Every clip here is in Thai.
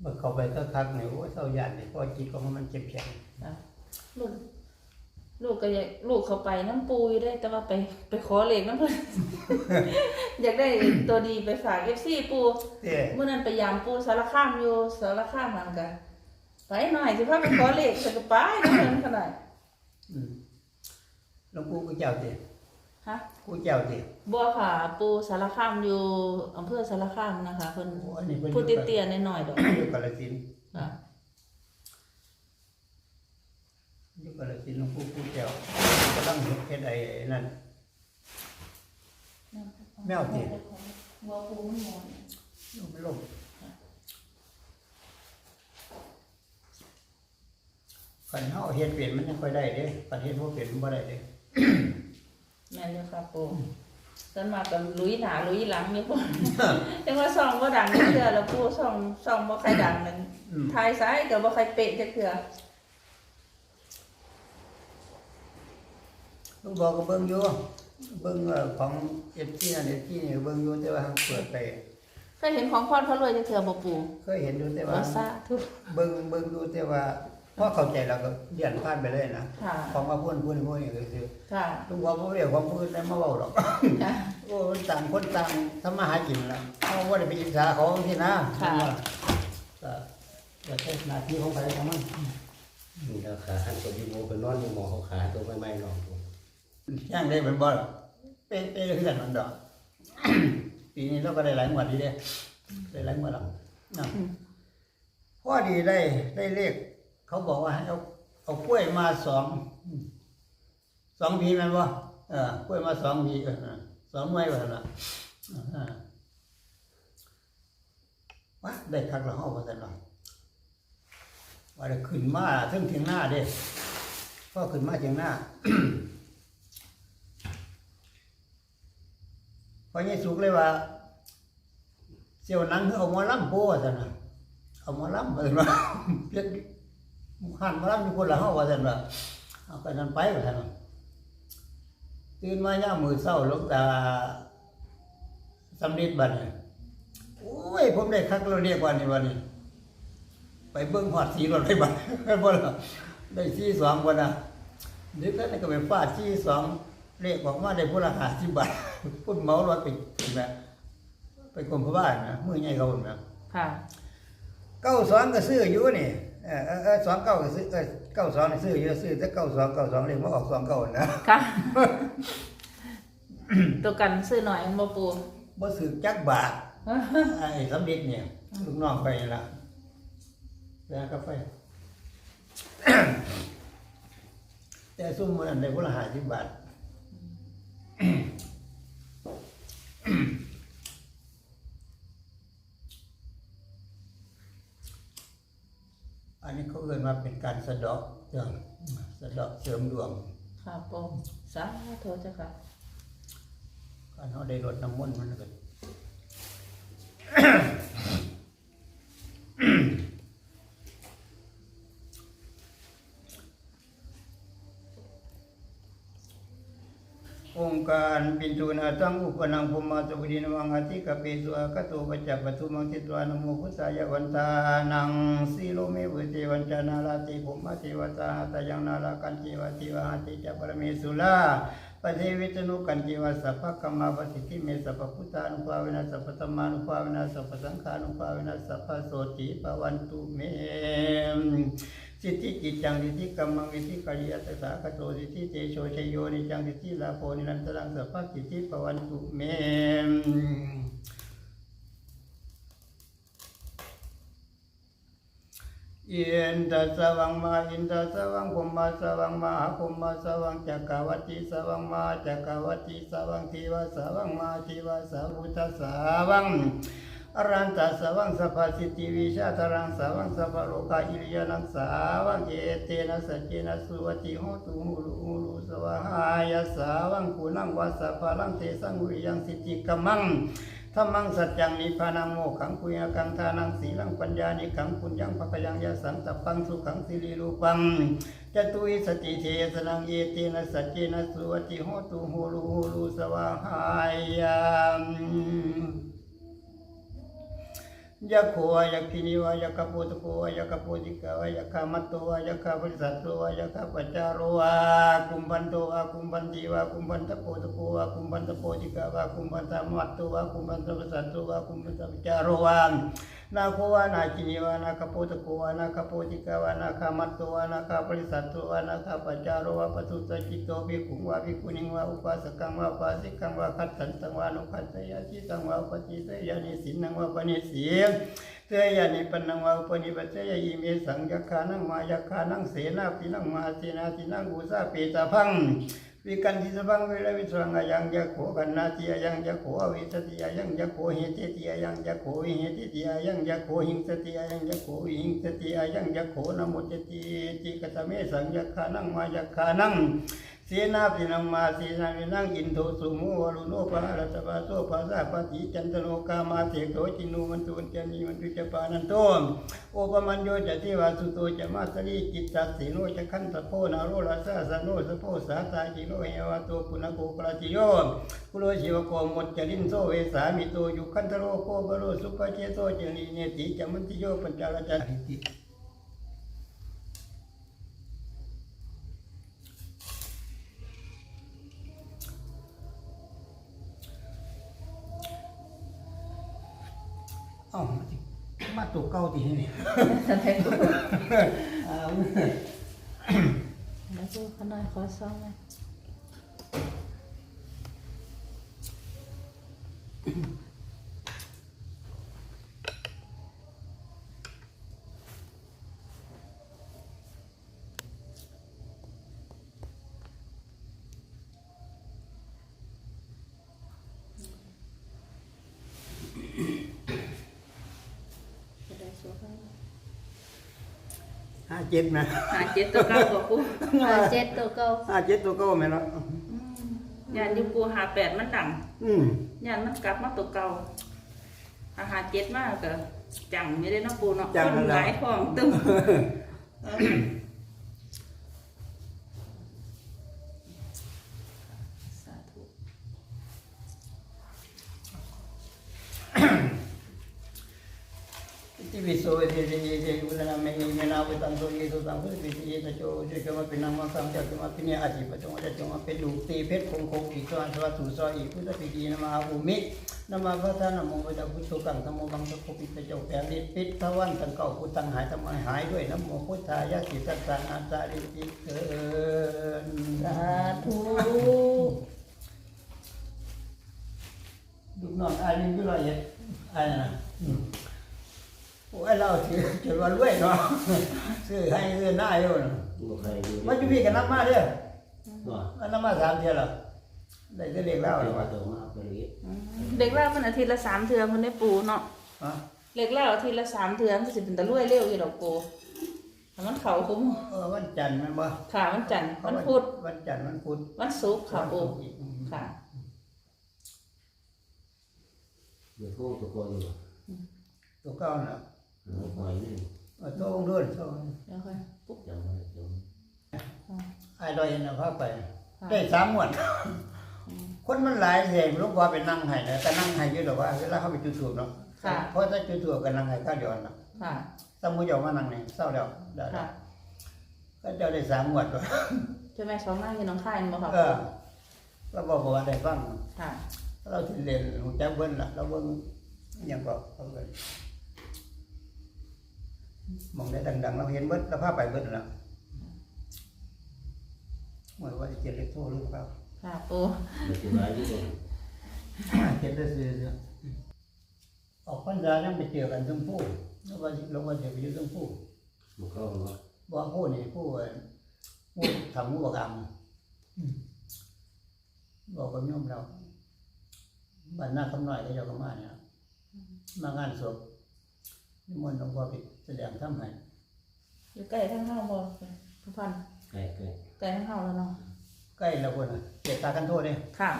เมื่อเข้าไปก็คักๆเนี่ยโอ้ยเศร้าหยาดเนี่ยเพราะจิตของมันเจ็บแข็งนะลูกลูกก็อยากลูกเขาไปน้ำปูอยู่ได้ แต่ว่าไปไปขอเหล็กน้ำเพิ่นอยากได้ตัวดีไปฝากเอฟซีปูเต้เมื่อนั้นไปยามปูสารคามอยู่สารคามมันกันไปหน่อยสิพาไปขอเหล็กสักไปน้ำเพิ่นขนาดอืมหลวงปู่กูเจ้าเต้ ฮะกูเจ้าเต้บัวค่ะ ปูสารคามอยู่อำเภอสารคามนะคะเพิ่นโอ้อันนี้เพิ่นพูดเตี้ยๆหน่อยๆดอกอยู่กาฬสินธุ์ค่ะอยู่กาฬสินธุ์หลวงปู่กูเจ้ากำลังเฮ็ดเฮ็ดไอ้นั่น แมวติบัวปูมันหมอนลมลมคันเฮาเฮ็ดเปลี่ยนมันยังค่อยได้เด้คันเฮ็ดบ่เปลี่ยนมันบ่ได้เด้แม่นอยู่ค่ะปูต้นมากับลุยหนาลุยหลังนี่ปูจังว่าซองบ่ดังจักเทื่อแล้วปูซองซองบ่ใครดังนั่นอืมทายซ้ายก็บ่ใครเป๊ะจักเทื่อลุงบอกก็เบิ่งอยู่เบิ่งเอ่อของ FT นั่น FT นี่เบิ่งอยู่แต่ว่าเปิดไปเคยเห็นของพรพระรวยจักเทื่อบ่ปูเคยเห็นอยู่แต่บ่ว่าซาทุกเบิ่งเบิ่งอยู่แต่ว่า พอเข้าใจแล้วก็เลี่ยนผ่านไปเลยนะค่ะของมาพูดพูดพูดนี่ก็คือค่ะลุงบอกบ่เรียกความพูดได้มาเว้าหรอกค่ะโอ้มันต่างคนต่างทำมาหากินละเขาว่าได้ไปอิจฉาเขาที่นะค่ะก็จะใช้หน้าที่ของใครของมันนี่ก็ขาหันตัวที่โมเป็นนอนอยู่หมอเขาขาตัวไม่ไม่นอนตัวย่างได้เป็นบ่ล่ะเป๊ะเป๊ะขึ้นกันมันดอกปีนี้เราก็ได้หลายงวดดีเด้ได้หลายงวดแล้วนะอืมพอดีได้ได้เลข เขาบอกว่าให้เอาเอากล้วยมาสองสองพีมันบ่เออกล้วยมาสองพีเออสองหน่วยว่าซั่นล่ะว่าได้คักละห้อว่าซั่นล่ะว่าได้ขึ้นมาถึงเทียงหน้าเด้พอขึ้นมาเทียงหน้าพอยี่สุกเลยว่าเสี่ยวหนังเอาหมอลำโป้ซั่นนะเอาหมอลำมาซั่นว่าเรีย หันหมอลำอยู่คนละเฮาว่าซั่นว่าเอาไปนั่นไปว่าซั่นว่าตื่นมายามมื้อเช้าหลวงตาสำลิดบัดนี้โอ้ย ผมได้คักเราเรียกว่านี่ว่านี่ไปเบิ่งฮอดสีรถไปบัดบ่ล่ะได้สีสองบ่น่ะเด็กนั้นก็ไปฟาดสีสองเลขออกมาได้พุ่นละ50บาทพุ่นเหมารถไปแบบไปกรมพระบ้านนะมื้อใหญ่เขาพุ่นนะค่ะเก้าสองก็ซื้ออยู่นี่ เออเออเออสองเก้าก็ซื้อเออเก้าสองนี่ซื้ออยู่ซื้อแต่เก้าสองเก้าสองเลยมาออกสองเก้านะค่ะ ตัวกันซื้อหน่อยบ่ปูบ่ซื้อจักบาทไอ้สำเร็จเนี่ยลูกน้องไปนี่ละแล้วกาแฟแต่ซุ่มมันอันได้คนละห้าสิบบาท อันนี้เขาเอ่ยมาเป็นการสะเดอกเรื่องสะเดอกเสริมดวงค่ะปูสาธุเจ้าค่ะการเขาได้รดน้ำมนต์มันก็ การปินตูนาตังอุปนังภูมาตุปดินวังอธิกเปสุอากตุปัจจปทุมังทิตวานโมพุทธายวันตานังสีโลเมวุติวันจานาลาติภูมิติวตาตายังนาลากันจิวติวหติจัปรเมสุลาปเทวิตนุกันจิวสัพพะกรรมาปสิทธิเมสัพพพุทธานุภาเวนะสัพพธรรมานุภาเวนะสัพพสังฆานุภาเวนะสัพพโสติปวันตุเม สิทธิจิตจังสิทธิกรรมังสิทธิกายตสาคโตสิทธิเตโชชโยนิจังสิทธิลาโพนิรันตรังสัพพสิทธิปวันตุเมอินทสวังมาอินทสวังภมมาสวังมาหาภมมาสวังจักรวัติสวังมาจักรวัติสวังทีวาสวังมาทีวาสาวุตสาวัง อรันตาสวังสัพพสิทธิวิชาตรังสวังสัพพโลกาอิริยนังสาวังเอเตนะสัจเจนะสุวติโหตุหูรุหูรุสวหายสาวังกุนังวัสสะลังเตสังวิยังสิทธิกมังธรรมังสัจจังนิพานังโมขังปุญญกังทานังสีลังปัญญานิขังปุญญังภะยังยะสันตปังสุขังสิริรูปังจตุวิสติเทสนังเอเตนะสัจเจนะสุวติโหตุหูรุหูรุสวหาย ยะโควายะคินิวายะกะโปตโกวายะกะโปติกาวายะกะมัตโตวายะกะบริสัตโตวายะกะปัจจารโวาคุมบันโตวาคุมบันจีวาคุมบันตโปตโกวาคุมบันตโปติกาวาคุมบันตะมัตโตวาคุมบันตะบริสัตโตวาคุมบันตะปัจจารโรวา นาโควานาคินิวานาคโปตโกวานาคโปติกาวานาคามัตโตวานาคาบริสัตโตวานาคาปัจจารวาปตุตจิตโตภิกขุวาภิกขุณิวาอุปาสกังวาปาสิกังวาคัตถันตังวานุคัตตยาจิตังวาปฏิเสยานิสินังวาปณิสีเตยานิปนังวาปนิปัจจยอิเมสังยักขานังมายกขานังเสนาปินังมาเสนาตินังอุสาเปตาพัง วิกันทิสบังเวรวิสรังอายังยะโขกันนาติอายังยะโขอวิสติอายังยะโขเหติติอายังยะโขวิเหติติอายังยะโขหิงสติอายังยะโขวิหิงสติอายังยะโขนมุจติติกตเมสังยักขานังมายกขานัง สีนาปินังมาเสนาปินังอินโทสุโมวรุโนปะหะรัตปะโสภาสาปฏิจันตโลกามาเสกโตจินูมันตุนจันนิมันตุจปานันโตโอปมันโยจะทิวาสุโตจะมาสรีจิตตัสสิโนจะขันตะโพนาโรลาสาสโนสะโพสาตาจิโนเอวะโตปุณโกปราจิโยกุโลชิวโกมุจรินโซเวสามิโตยุขันตโลโกบโลสุปะเจโตจริเนติจมันติโยปัญจารจาหิติ เอ้ามาสิมาตัวเก่าตีนี่สันไทยปูอ้าวแล้วปูขนาดขอซ้อมไหม ห้า เจ็ดนะหาเจ็ดตัวเก้ากับปูหาเจ็ดตัวเก่าห้าเจ็ดตัวเก่าไหมล่ะยานอยูปูหาแปดมันดังอืมยานมันกลับมาตัวเก่าอาหารเจ็ดมากก็จังไม่ได้เนาะปูเนาะจังคนนั่นแหละหลายทองตึมสาธุที่วิโสเดเดเย เมนาวิตังโตเยสุตังพุทธิเยตโจเจกมาเป็นนางมสังจักมาเป็นเนี่ยอาจิปจงจะจงมาเป็นลูกตีเพชรคงคงอีกสวรรค์สวัสดิ์สวอีกพุทธปิดีนมาอุมินมาพระทานโมวิดาพุทธกังธรรมบังสกุปิตเจ้าแผ่นดินปิดทวันตังเก่าพุทธังหายทำไมหายด้วยน้ำโมพุทธายะสิตัสสานาจาริติเกินสาธุลูกน้องอาลินก็ร้อยเอ็ดอะไรนะ อืมโอ้ยเราถือจนวันรวยเนาะซื้อให้เงินหน้าอยู่นะบ่ใครอยู่มันจะมีกันนับมาเด้อบ่มันนับมาสามเทียแล้วได้จะเรียกเล่าหรือว่าว่าตัวมาเอาไปเลยอืมเด็กเล่ามันอาทิตย์ละสามเทือมันได้ปูเนาะฮะเล็กเล่าอาทิตย์ละสามเทือมันสิเป็นตะลุ่ยเร็วอยู่ดอกปูแต่มันเขาคุ้มเออวันจันทร์แมันบ่ขามันจันทร์มันพุธวันจันทร์วันพุธวันศุกร์ค่ะปูวันศุกร์อีกอืมค่ะ เดี๋ยวโทรตัวก่อนอยู่ตัวเก้าน่ะ เอาปล่อยนี่เอาตัวองค์ด้วยตัวเดี๋ยวค่อยปุ๊บจำไว้จำไอ้ดอยน่ะพาไปได้สามหมวดคนมันหลายแห่งหลูกว่าไปนั่งให้นะแต่นั่งให้อยู่หรอกว่าเวลาเขาไปจุดถูกเนาะค่ะ เพราะถ้าจุดถูกก็นั่งให้ข้าวเดียวน่ะค่ะ สมมุติเอามานั่งนี่เศร้าเดียวได้ค่ะ ก็เจ้าได้สามหมวดว่ะเจ้าแม่สองหน้าอยู่น้องค่ายมั้งค่ะเออเราบอกว่าได้ฟัง ค่ะ เราที่เรียนหูจักเบิ้ลล่ะเราเบิ้งอหยังก็เขาเลย มองได้ดังๆเราเห็นเบิ้ลเราพาไปเบิ้ลแล้วเหมือนว่าจะเจ็ดเล็กโทษหรือเปล่าค่ะปูเดี๋ยวสิหลายอยู่บ่เจ็ดได้ซื้อเนี่ยออกพรรษายังไปเจอกันทั้งผู้แล้วว่าเราว่าจะไปอยู่ทั้งผู้บ่เข้าเนาะบอกผู้นี่ผู้เอ่อผู้ทำผู้ประกรรมอืมบอกกับโยมเราบ้านหน้าคำน้อยก็เจ้าก็มาเนี่ยมางานศพ นิมนต์หลวงพ่อไปแสดงทำให้อยู่ใกล้ทั้งเฮาบ่ทุกพันใกล้ใกล้ใกล้ทั้งเฮาแล้วเนาะใกล้แล้วคนน่ะเจตตากันโทษเนี่ยค่ะ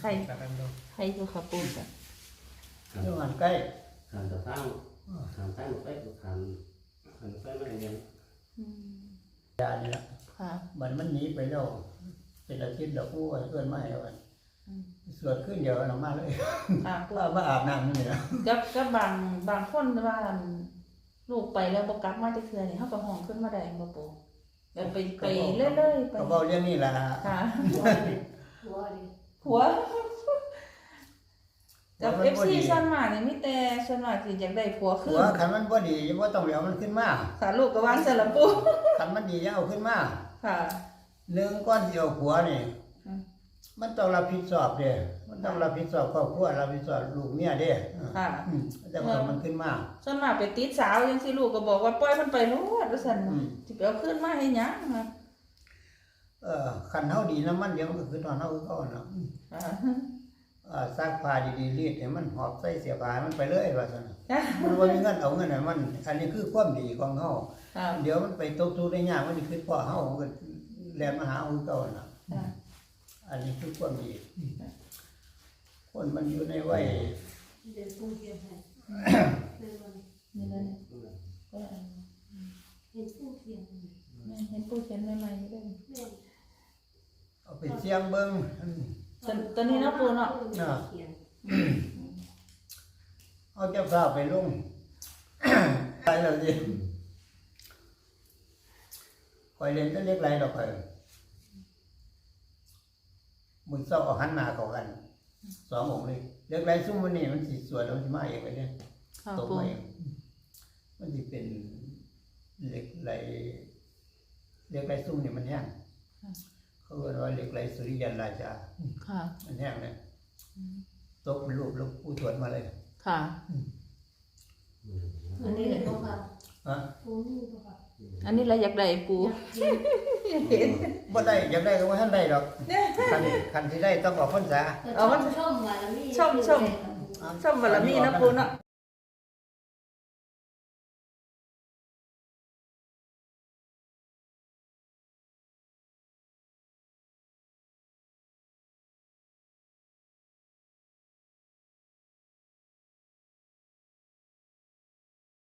ใครตากันโทษใครอยู่ค่ะปูจ้ะเรื่องงานใกล้ทางตะทางทางใต้บ่ไปทางทางไปไม่ได้ยังอืมยานี่ละค่ะมันมันหนีไปแล้วเป็นอาทิตย์ดอกผู้เอื้อนไม่เอาอัน สวดขึ้นเดียวเอามาเลยค่ะปูว่ามาอาบน้ำนี่นะก็ก็บางบางคนว่าลูกไปแล้วบ่กลับมาจะเทื่อนี่เฮาก็ห้องขึ้นมาได้บ่ปูแบบไปไปเรื่อยๆไปก็บอกเรื่องนี้ล่ะค่ะหัวดิหัวดิหัวกับ FC ส่วนมากนี่มีแต่ส่วนมากสิอยากได้ผัวหัขึ้วนคันมันบ่ดีบ่ต้องไปเอามันขึ้นมาค่ะลูกก็วางซะละปูคันมันดีอย่าเอาขึ้นมาค่ะหนึ่งก้อนเดียวผัวนี่อื มมันต้องรับผิดชอบเด้มันต้องรับผิดชอบครอบครัวรับผิดชอบลูกเมียเด้ค่ะอืมจะเอามันขึ้นมาส่วนมากไปติดสาวจังซี่ลูกก็บอกว่าปล่อยมันไปโลดว่าซั่นอืมสิไปเอาขึ้นมาให้หยังนะเออคันเฮาดีน้ำมันเดี๋ยวมันก็คือตอนเฮาคือเก่าน่ะค่ะเอ่อซักผ้าดีๆรีดให้มันหอบใส่เสียผ้าให้มันไปเลยว่าซั่นน่ะค่ะมันบ่มีเงินเอาเงินให้มัน อันนี้คือความดีของเฮาค่ะเดี๋ยวมันไปตกทุกข์ได้ยากมันสิคือพ่อเฮามันก็แล่นมาหาเอาคือเก่าน่ะค่ะ อันนี้คือความดี คนมันอยู่ในวัยเดี๋ยวปูเทียนให้เดี๋ยวมันนี่นั่นก็เห็นปูเทียนให้แม่เห็นปูเขียนใหม่ๆอยู่เด้อแม่เอาไปเสี่ยงเบิ่งตอนตอนนี้เนาะปูเนาะเขียนเอาเจ้าข้าวไปลงไปแล้วสิคอยเล่นก็เล็กไรดอกคอ ยมึงเศร้าเอาหันหน้าเข้ากันสององค์เลยเล็กไรซุ่มมันนี่มันสิสวยแล้วมันสิมาเองไปเนี่ยค่ะตกปูมาเองมันสิเป็นเหล็กไหลเหล็กไหลซุ่มนี่มันแห้งเขาเรียกว่าเหล็กไหลสุริยันราชาค่ะมันแห้งเลยตกเป็นรูปแล้วผู้ตรวจมาเลยค่ะอันนี้เลยพ่อค่ะฮะปูนี่พ่อค่ะอันนี้เราอยากได้ปูอยากเห็นอยากเห็นบ่ได้อยากได้ก็ว่าท่านได้ดอก คันคันที่ได้ต้องออกพรรษาแต่ชอบชอบมาแล้วนี่ชมบารมีนะปูเนาะ